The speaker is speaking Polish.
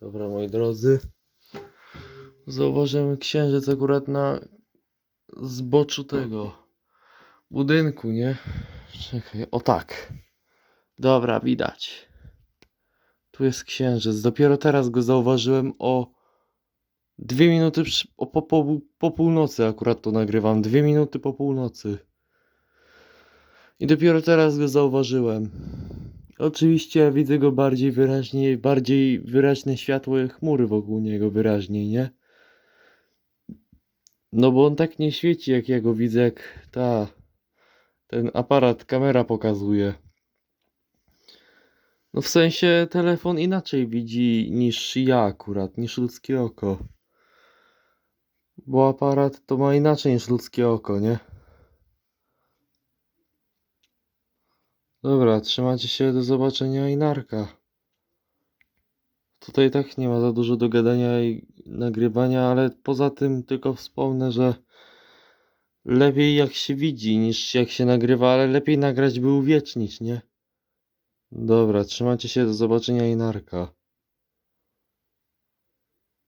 Dobra, moi drodzy. Zauważyłem księżyc akurat na zboczu tego budynku, nie? Czekaj, o tak. Dobra, widać. Tu jest księżyc. Dopiero teraz go zauważyłem o dwie minuty przy, o, po, po, po północy akurat to nagrywam. Dwie minuty po północy. I dopiero teraz go zauważyłem. Oczywiście widzę go bardziej wyraźnie, bardziej wyraźne światło chmury wokół niego wyraźniej, nie? No bo on tak nie świeci jak ja go widzę, jak ta ten aparat, kamera pokazuje. No w sensie telefon inaczej widzi niż ja akurat, niż ludzkie oko. Bo aparat to ma inaczej niż ludzkie oko, nie? Dobra, trzymajcie się, do zobaczenia i narka. Tutaj tak nie ma za dużo do gadania i nagrywania, ale poza tym tylko wspomnę, że lepiej jak się widzi niż jak się nagrywa, ale lepiej nagrać by uwiecznić, nie? Dobra, trzymajcie się, do zobaczenia i narka.